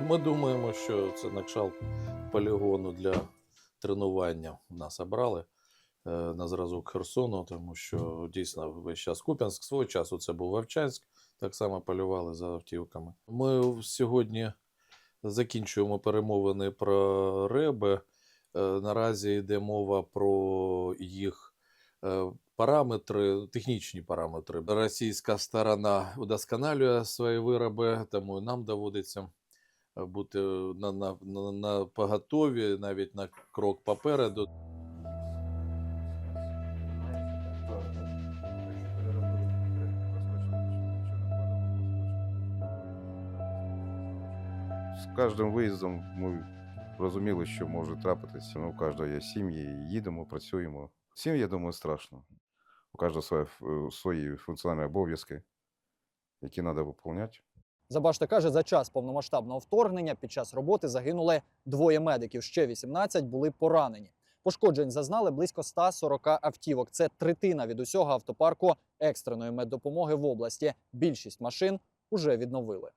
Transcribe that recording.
ми думаємо, що це накшал полігону для тренування нас обрали е, на зразок Херсону, тому що дійсно весь час Куп'янськ свого часу це був Вовчанськ, так само полювали за автівками. Ми сьогодні закінчуємо перемовини про реби. Е, Наразі йде мова про їх е, параметри, технічні параметри. Російська сторона удосконалює свої вироби, тому нам доводиться бути на, на, на, на поготові, навіть на крок попереду. З кожним виїздом ми розуміли, що може трапитися. Ну, у кожного є сім'ї, їдемо, працюємо. Всім, я думаю, страшно. У кожного своє, свої функціональні обов'язки, які треба виконувати. Забашта каже, за час повномасштабного вторгнення під час роботи загинули двоє медиків. Ще 18 були поранені. Пошкоджень зазнали близько 140 автівок. Це третина від усього автопарку екстреної меддопомоги в області. Більшість машин уже відновили.